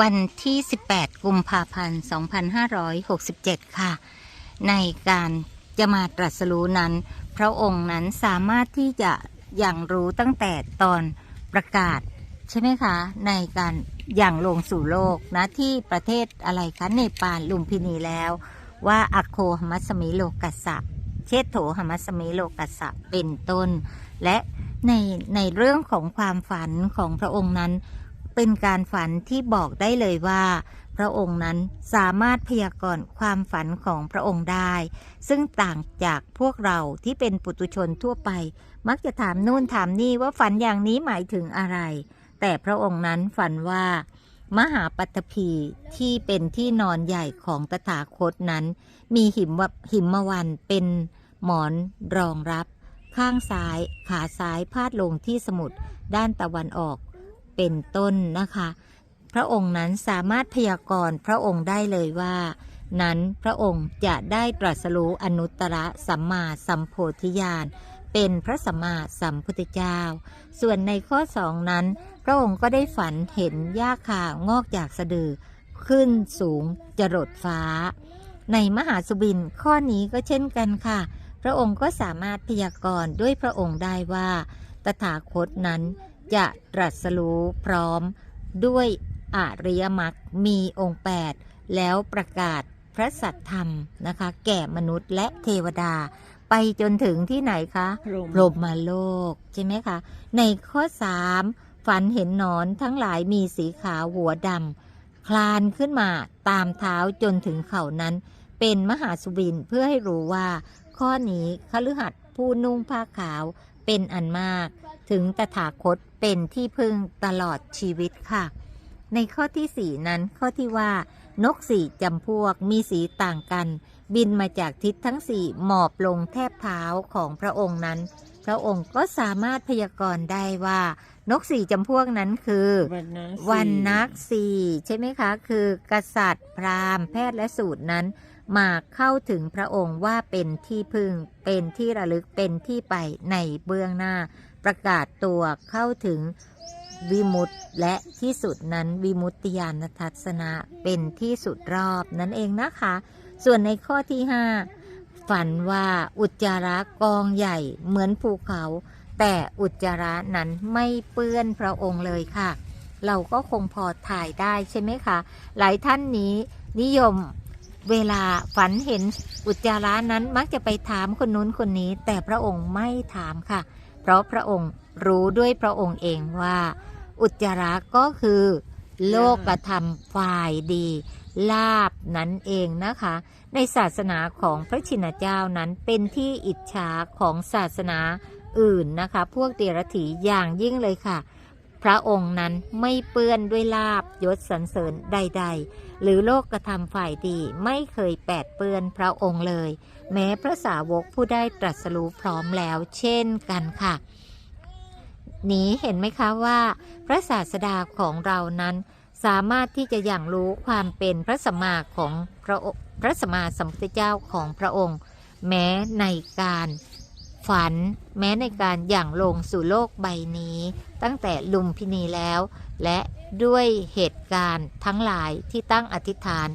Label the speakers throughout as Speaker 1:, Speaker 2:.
Speaker 1: วันที่ 18 กุมภาพันธ์ 2567 ค่ะ ในการจะมาตรัสรู้นั้น พระองค์นั้นสามารถที่จะอย่างรู้ตั้งแต่ตอนประกาศ ใช่ไหมคะ ในการอย่างลงสู่โลกนะ ที่ประเทศอะไรคะเนปาลลุมพินีแล้ว ว่าอโคหมัสมิโลกัสสะเชโถหมัสมิโลกัสสะเป็นต้น และในในเรื่องของความฝันของพระองค์นั้น เป็นการฝันที่บอกได้เลยว่า พระองค์นั้นสามารถพยากรณ์ความฝันของพระองค์ได้ ซึ่งต่างจากพวกเราที่เป็นปุตุชนทั่วไป มักจะถามนู่นถามนี่ว่าฝันอย่างนี้หมายถึงอะไร แต่พระองค์นั้นฝันว่า มหาปัตภีที่เป็นที่นอนใหญ่ของตถาคตนั้น มีหิมวหิมวันเป็นหมอนรองรับ ข้างซ้าย ขาซ้ายพาดลงที่สมุดด้านตะวันออก เป็นต้นนะคะ พระองค์นั้นสามารถพยากรณ์พระองค์ได้เลยว่า นั้นพระองค์จะได้ตรัสรู้อนุตตรสัมมาสัมโพธิญาณเป็นพระสัมมาสัมพุทธเจ้า ส่วนในข้อสองนั้น พระองค์ก็ได้ฝันเห็นหญ้าคางอกจากสะดือ ขึ้นสูงจรดฟ้า ในมหาสุบินข้อนี้ก็เช่นกันค่ะ พระองค์ก็สามารถพยากรณ์ด้วยพระองค์ได้ว่า ตถาคตนั้น จะตรัสรู้พร้อม ด้วยอริยมรรคมีองค์ 8 แล้วประกาศพระสัทธรรมนะคะ แก่มนุษย์และเทวดา ไปจนถึงที่ไหนคะ
Speaker 2: พรหม
Speaker 1: พรหมโลก ใช่ไหมคะ ในข้อ 3 ฝันเห็นหนอนทั้งหลายมีสีขาวหัวดำคลานขึ้นมาตามเท้าจนถึงเข่านั้น เป็นมหาสุบินเพื่อให้รู้ว่า ข้อนี้คฤหัสถ์ผู้นุ่งผ้าขาวเป็นอันมาก ถึงตถาคตเป็นที่พึ่งตลอดชีวิตค่ะ ในข้อที่สี่นั้นข้อที่ว่านกสี่จำพวกมีสีต่างกัน บินมาจากทิศทั้งสี่หมอบลงแทบเท้าของพระองค์นั้น พระองค์ก็สามารถพยากรณ์ได้ว่า นกสี่จำพวกนั้นคือ
Speaker 2: วันนะ
Speaker 1: วันนักสี่ใช่ไหมคะ คือ กษัตริย์พราหมณ์แพทย์และสูตรนั้น มาเข้าถึงพระองค์ว่าเป็นที่พึ่ง เป็นที่ระลึกเป็นที่ไปในเบื้องหน้า ประกาศตัวเข้าถึงวิมุตติและที่สุดนั้นวิมุตติญาณทัศนะเป็นที่สุดรอบนั่นเองนะคะ ส่วนในข้อที่ 5 ฝันว่าอุจจาระกองใหญ่เหมือนภูเขา แต่อุจจาระนั้นไม่เปื้อนพระองค์เลยค่ะ เราก็คงพอถ่ายได้ใช่ไหมคะ หลายท่านนี้นิยมเวลาฝันเห็นอุจจาระนั้นมักจะไปถามคนนู้นคนนี้ แต่พระองค์ไม่ถามค่ะ เพราะพระองค์รู้ด้วยพระองค์เองว่า อุจจาระก็คือ โลกธรรมฝ่ายดี ลาบนั้นเองนะคะ ในศาสนาของพระชินเจ้านั้นเป็นที่อิจฉาของศาสนาอื่นนะคะ พวกเดรัจฉีอย่างยิ่งเลยค่ะ ระองค์นั้นไม่เปื้อนด้วยลาบยศสรรเสริญใด ๆ หรือโลกกระทำฝ่ายดีไม่เคยแปดเปื้อนพระองค์เลย แม้พระสาวกผู้ได้ตรัสรู้พร้อมแล้วเช่นกันค่ะ นี้เห็นไหมคะว่า พระศาสดาของเรานั้นสามารถที่จะอย่างรู้ความเป็นพระสัมมาของพระพระสัมมาสัมพุทธเจ้าของพระองค์ แม้ในการ ฝันแม้ในการอย่างลงสู่โลกใบนี้ ตั้งแต่ลุมพินีแล้ว และด้วยเหตุการณ์ทั้งหลายที่ตั้งอธิษฐาน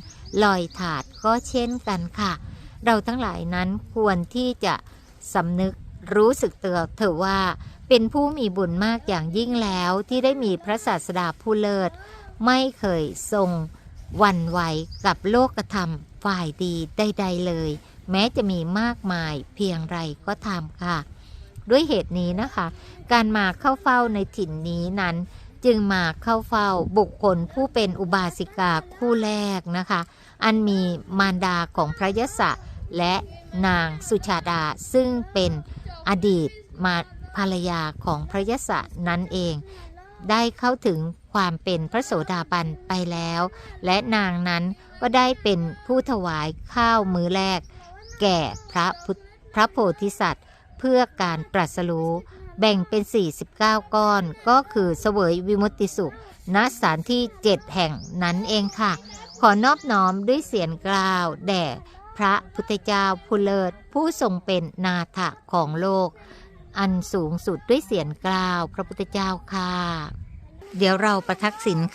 Speaker 1: ลอยถาดก็เช่นกันค่ะ เราทั้งหลายนั้นควรที่จะสำนึกรู้สึกเตือเถอะว่า เป็นผู้มีบุญมากอย่างยิ่งแล้วที่ได้มีพระศาสดาผู้เลิศ ไม่เคยทรงวันไหวกับโลกธรรมฝ่ายดีใดๆเลย แม้จะมีมากมายเพียงไรก็ตามค่ะ ด้วยเหตุนี้นะคะ การมาเข้าเฝ้าในถิ่นนี้นั้น จึงมาเข้าเฝ้าบุคคลผู้เป็นอุบาสิกาคู่แรกนะคะ อันมีมารดาของพระยศะและนางสุชาดาซึ่งเป็นอดีตมาภรรยาของพระยศะนั้นเอง ได้เข้าถึงความเป็นพระโสดาบันไปแล้ว และนางนั้นก็ได้เป็นผู้ถวายข้าวมื้อแรก แก่พระพุทธพระโพธิสัตว์ เพื่อการตรัสรู้แบ่งเป็น 49 ก้อน ก็คือเสวยวิมุตติสุขณสถานที่ 7 แห่งนั้นเองค่ะ ขอนอบน้อมด้วยเสียงกล่าว แด่พระพุทธเจ้าผู้เลิศผู้ทรงเป็นนาถะของโลก อันสูงสุดด้วยเสียงกล่าว พระพุทธเจ้าค่ะ เดี๋ยวเราประทักษิณค่ะ